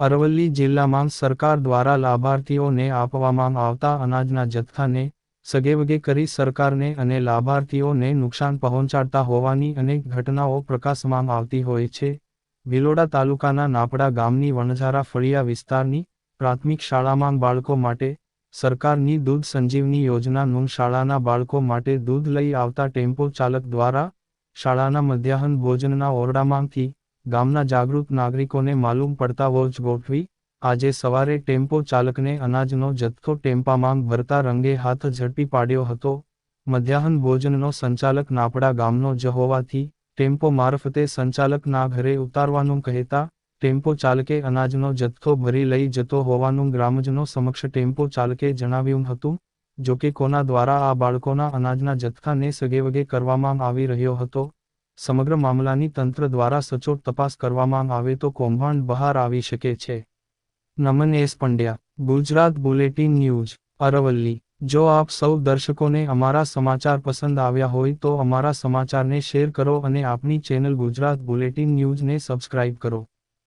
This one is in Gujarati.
અરવલ્લી જિલ્લામાં સરકાર દ્વારા લાભાર્થીઓને આપવામાં આવતા અનાજના જથ્થાને સગેવગે કરી સરકારને અને લાભાર્થીઓને નુકસાન પહોંચાડતા હોવાની અનેક ઘટનાઓ પ્રકાશમાં આવતી હોય છે. ભિલોડા તાલુકાના નાપડા ગામની વણઝારા ફળિયા વિસ્તારની પ્રાથમિક શાળામાં બાળકો માટે સરકારની દૂધ સંજીવની યોજનાનું શાળાના બાળકો માટે દૂધ લઈ આવતા ટેમ્પો ચાલક દ્વારા શાળાના મધ્યાહન ભોજનના ઓરડામાંથી ગામના જાગૃત નાગરિકોને માલુમ પડતા વોચ ગોઠવી, આજે સવારે ટેમ્પો ચાલકને અનાજનો જથ્થો ટેમ્પામાં ભરતા રંગે હાથ ઝડપી પાડ્યો હતો. મધ્યાહન ભોજનનો સંચાલક નાપડા ગામનો જ હોવાથી ટેમ્પો મારફતે સંચાલકના ઘરે ઉતારવાનું કહેતા, ટેમ્પો ચાલકે અનાજનો જથ્થો ભરી લઈ જતો હોવાનું ગ્રામજનો સમક્ષ ટેમ્પો ચાલકે જણાવ્યું હતું. જોકે કોના દ્વારા આ બાળકોના અનાજના જથ્થાને સગેવગે કરવામાં આવી રહ્યો હતો? સમગ્ર મામલાની તંત્ર દ્વારા સચોટ તપાસ કરવામાં આવે તો કૌભાંડ બહાર આવી શકે છે. Naman S Pandya, Gujarat bulletin news, Aravalli. જો આપ સૌ દર્શકોને અમારા સમાચાર પસંદ આવ્યા હોય તો અમારા સમાચારને શેર કરો અને આપની ચેનલ ગુજરાત બુલેટિન ન્યૂઝને સબસ્ક્રાઇબ કરો.